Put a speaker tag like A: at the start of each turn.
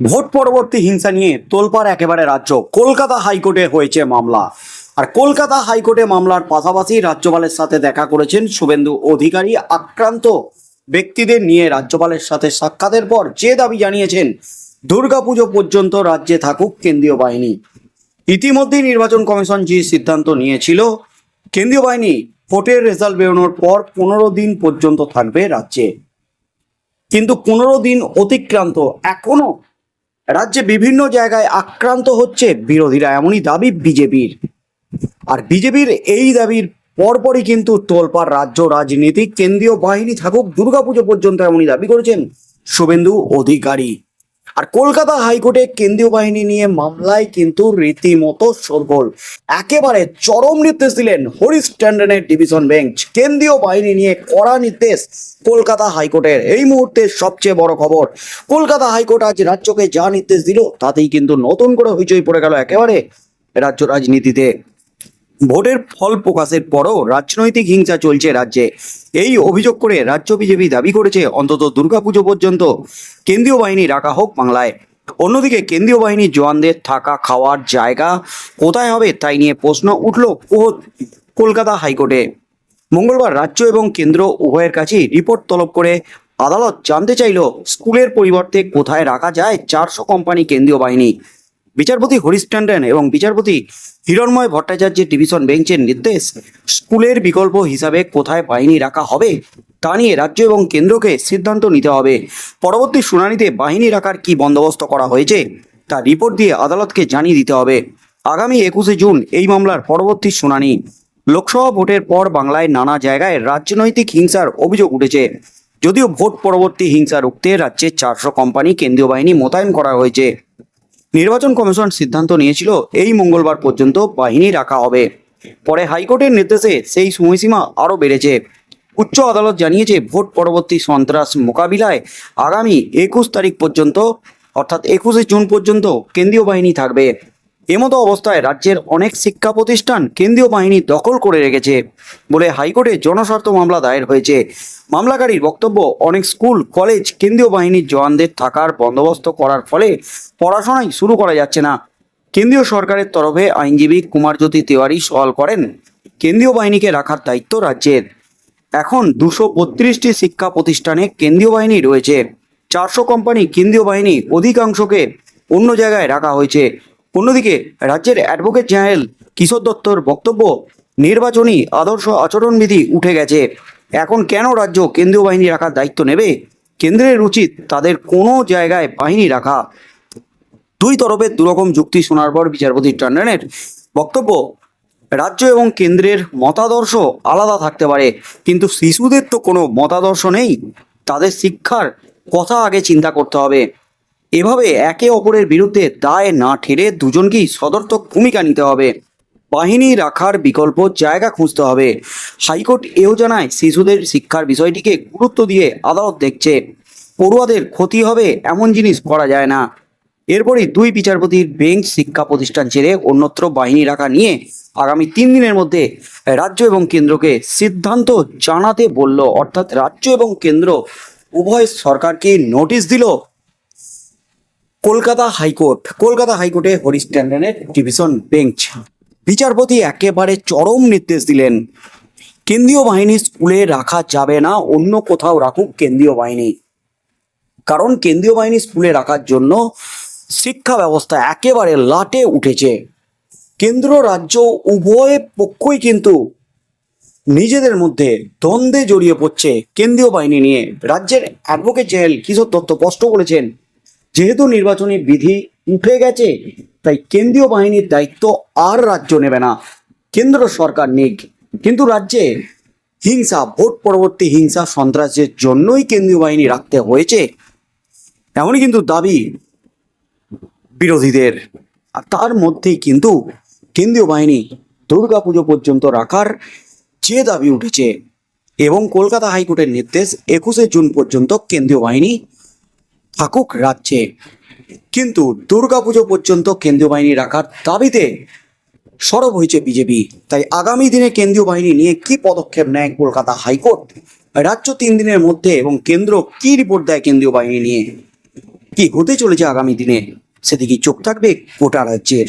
A: Vote পরবর্তী হিংসা নিয়ে তোলপাড় একেবারে রাজ্য। কলকাতা হাইকোর্টে হয়েছে মামলা। আর কলকাতা হাইকোর্টে মামলার পাশাপাশি রাজ্যপালের সাথে দেখা করেছেন শুভেন্দু অধিকারী আক্রান্ত ব্যক্তিদের নিয়ে রাজ্যপালের সাথে সাক্ষাতের পর যে দাবি জানিয়েছেন, দুর্গাপুজো পর্যন্ত রাজ্যে থাকুক কেন্দ্রীয় বাহিনী। ইতিমধ্যেই নির্বাচন কমিশন যে সিদ্ধান্ত নিয়েছিল, কেন্দ্রীয় বাহিনী ভোটের রেজাল্ট বেরোনোর পর পনেরো দিন পর্যন্ত থাকবে রাজ্যে। কিন্তু পনেরো দিন অতিক্রান্ত এখনও রাজ্যে বিভিন্ন জায়গায় আক্রান্ত হচ্ছে বিরোধীরা, এমনই দাবি বিজেপির। আর বিজেপির এই দাবির পরপরই কিন্তু তোলপাড় রাজ্য রাজনীতি, কেন্দ্রীয় বাহিনী থাকুক, দুর্গাপুজো পর্যন্ত এমনই দাবি করেছেন শুভেন্দু অধিকারী। আর কলকাতা হাইকোর্টে কেন্দ্রীয় বাহিনী নিয়ে মামলায় কিন্তু রীতিমতো সরগোল একেবারে চরম নির্দেশ দিলেন হরিশ ট্যান্ডনের ডিভিশন বেঞ্চ। কেন্দ্রীয় বাহিনী নিয়ে কড়া নির্দেশ কলকাতা হাইকোর্টের। এই মুহূর্তে সবচেয়ে বড় খবর, কলকাতা হাইকোর্ট আজ রাজ্যকে যা নির্দেশ দিল তাতেই কিন্তু নতুন করে হইচই পড়ে গেল একেবারে রাজ্য রাজনীতিতে। ভোটের ফল প্রকাশের পরও রাজনৈতিক হিংসা চলছে রাজ্যে। এই অভিযোগ করে রাজ্য বিজেপি দাবি করেছে, অন্তত দুর্গাপুজো পর্যন্ত কেন্দ্রীয় বাহিনী রাখা হোক বাংলায়। অন্যদিকে কেন্দ্রীয় বাহিনীর জওয়ানদের থাকা খাওয়ার জায়গা কোথায় হবে তাই নিয়ে প্রশ্ন উঠল কলকাতা হাইকোর্টে। মঙ্গলবার রাজ্য এবং কেন্দ্র উভয়ের কাছেই রিপোর্ট তলব করে আদালত জানতে চাইল, স্কুলের পরিবর্তে কোথায় রাখা যায় চারশো কোম্পানি কেন্দ্রীয় বাহিনী। বিচারপতি হরিশ ট্যান্ডন এবং বিচারপতি হিরণময় ভট্টাচার্যের ডিভিশন বেঞ্চের নির্দেশ স্কুলের বিকল্প হিসাবে কোথায় বাহিনী রাখা হবে তা নিয়ে রাজ্য এবং কেন্দ্রকে সিদ্ধান্ত নিতে হবে। পরবর্তী শুনানিতে বাহিনী রাখার কি বন্দোবস্ত করা হয়েছে তা রিপোর্ট দিয়ে আদালতকে জানিয়ে দিতে হবে। আগামী একুশে জুন এই মামলার পরবর্তী শুনানি। লোকসভা ভোটের পর বাংলায় নানা জায়গায় রাজনৈতিক হিংসার অভিযোগ উঠেছে। যদিও ভোট পরবর্তী হিংসা রুখতে রাজ্যে চারশো কোম্পানি কেন্দ্রীয় বাহিনী মোতায়েন করা হয়েছে। নির্বাচন কমিশন সিদ্ধান্ত নিয়েছিল, এই মঙ্গলবার পর্যন্ত বাহিনী রাখা হবে। পরে হাইকোর্টের নির্দেশে সেই সময়সীমা আরও বেড়েছে। উচ্চ আদালত জানিয়েছে, ভোট পরবর্তী সন্ত্রাস মোকাবিলায় আগামী একুশ তারিখ পর্যন্ত, অর্থাৎ একুশে জুন পর্যন্ত কেন্দ্রীয় বাহিনী থাকবে। এমতো অবস্থায় রাজ্যের অনেক শিক্ষা প্রতিষ্ঠান কেন্দ্রীয় বাহিনী দখল করে রেখেছে বলে হাইকোর্টে জনস্বার্থ মামলা দায়ের হয়েছে। মামলাকারীর বক্তব্য, অনেক স্কুল, কলেজ কেন্দ্রীয় বাহিনীর জওয়ানদের থাকার বন্দোবস্ত করার ফলে পড়াশোনাই শুরু করা যাচ্ছে না। কেন্দ্রীয় সরকারের তরফে আইনজীবী কুমারজ্যোতি তিওয়ারি সওয়াল করেন, কেন্দ্রীয় বাহিনীকে রাখার দায়িত্ব রাজ্যের। এখন দুশো বত্রিশটি শিক্ষা প্রতিষ্ঠানে কেন্দ্রীয় বাহিনী রয়েছে। চারশো কোম্পানি কেন্দ্রীয় বাহিনী অধিকাংশকে অন্য জায়গায় রাখা হয়েছে। অন্যদিকে রাজ্যের অ্যাডভোকেট জেনারেল কিশোর দত্তর বক্তব্য, নির্বাচনী আদর্শ আচরণবিধি উঠে গেছে। এখন কেন রাজ্য কেন্দ্রীয় বাহিনী রাখার দায়িত্ব নেবে? কেন্দ্রের উচিত তাদের কোনো জায়গায় বাহিনী রাখা। দুই তরফের দুরকম যুক্তি শোনার পর বিচারপতি টন্ডনের বক্তব্য, রাজ্য এবং কেন্দ্রের মতাদর্শ আলাদা থাকতে পারে, কিন্তু শিশুদের তো কোনো মতাদর্শ নেই। তাদের শিক্ষার কথা আগে চিন্তা করতে হবে। এভাবে একে অপরের বিরুদ্ধে দায় না ঠেলে দুজনকেই সদর্থক ভূমিকা নিতে হবে। বাহিনী রাখার বিকল্প জায়গা খুঁজতে হবে। হাইকোর্ট এও জানায়, শিশুদের শিক্ষার বিষয়টিকে গুরুত্ব দিয়ে আদালত দেখছে। পড়ুয়াদের ক্ষতি হবে এমন জিনিস করা যায় না। এরপরই দুই বিচারপতির বেঞ্চ শিক্ষা প্রতিষ্ঠান ছেড়ে অন্যত্র বাহিনী রাখা নিয়ে আগামী তিন দিনের মধ্যে রাজ্য এবং কেন্দ্রকে সিদ্ধান্ত জানাতে বলল। অর্থাৎ রাজ্য এবং কেন্দ্র উভয় সরকারকে নোটিশ দিল কলকাতা হাইকোর্ট। কলকাতা হাইকোর্টে হরিশ ট্যান্ডনের ডিভিশন বেঞ্চ। বিচারপতি একেবারে চরম নির্দেশ দিলেন। কেন্দ্রীয় বাহিনী স্কুলে রাখা যাবে না, অন্য কোথাও রাখুক কেন্দ্রীয় বাহিনী। কারণ কেন্দ্রীয় বাহিনী স্কুলে রাখার জন্য শিক্ষা ব্যবস্থা একেবারে লাটে উঠেছে। কেন্দ্র, রাজ্য, উভয় পক্ষই কিন্তু নিজেদের মধ্যে দ্বন্দ্বে জড়িয়ে পড়ছে কেন্দ্রীয় বাহিনী নিয়ে। রাজ্যের অ্যাডভোকেট জেনারেল কিশোর দত্ত স্পষ্ট করেছেন যেহেতু নির্বাচনী বিধি উঠে গেছে, তাই কেন্দ্রীয় বাহিনীর দায়িত্ব আর রাজ্য নেবে না। কেন্দ্র সরকার নিক কিন্তু রাজ্যে হিংসা, ভোট পরবর্তী হিংসা সন্ত্রাসের জন্যই কেন্দ্রীয় বাহিনী রাখতে হয়েছে। এমনই কিন্তু দাবি বিরোধীদের। আর তার মধ্যেই কিন্তু কেন্দ্রীয় বাহিনী দুর্গাপুজো পর্যন্ত রাখার যে দাবি উঠেছে, এবং কলকাতা হাইকোর্টের নির্দেশ একুশে জুন পর্যন্ত কেন্দ্রীয় বাহিনী থাকুক রাজ্যে। কিন্তু দুর্গাপুজো পর্যন্ত কেন্দ্রীয় বাহিনী রাখার দাবিতে সরব হয়েছে বিজেপি। তাই আগামী দিনে কেন্দ্রীয় বাহিনী নিয়ে কি পদক্ষেপ নেয় কলকাতা হাইকোর্ট? রাজ্য তিন দিনের মধ্যে এবং কেন্দ্র কি রিপোর্ট দেয় কেন্দ্রীয় বাহিনী নিয়ে? কি হতে চলেছে আগামী দিনে? সেদিকে চোখ থাকবে গোটা রাজ্যের।